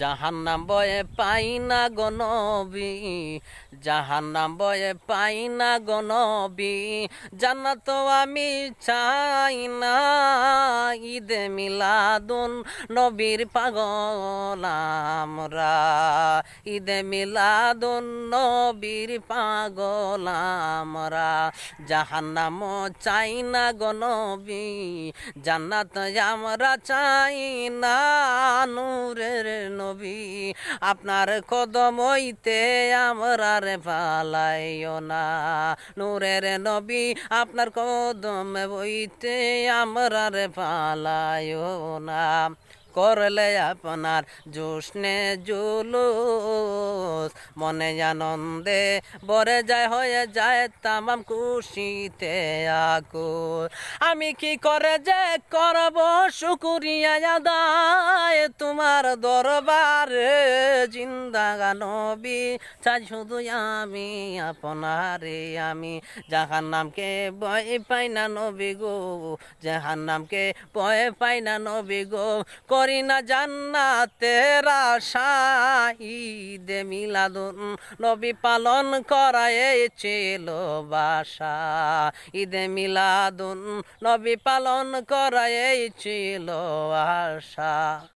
জাহান্নাম বয়ে পাই না গনবি জাহান্নাম বয়ে পাই না গনবি জান্নাত আমি চাই না ঈদে মিলাদুন নবীর পাগল আমরা। ঈদে মিলাদুন নবীর পাগল আমরা। জাহান্নাম চাই না গনবি জান্নাত আমরা চাই না, নূরের নবী, আপনার কদম হইতে আমরা রে পালাইও না। নূরের নবী, আপনার কদম বইতে আমরা রে পালাইও না। করলে আপনার জোষ্ণে জুলুস। মনে আনন্দে বরে যায়, হয়ে যায় তামাম খুশিতে আকুর আমি কি করে যে করব শুকুরিয়া আদায়? তোমার দরবারে জিন্দা নবী চাই, শুধু আমি আপনারে। আমি যাহার নামকে ভয় পাই না নবী গো যাহার নামকে ভয় পাই না নবী গো। করি না জান্নাতের ঈদে মিলাদুন নবী পালন করায়েছিল বাসা ঈদে মিলাদুন নবী পালন করায়েছিল আশা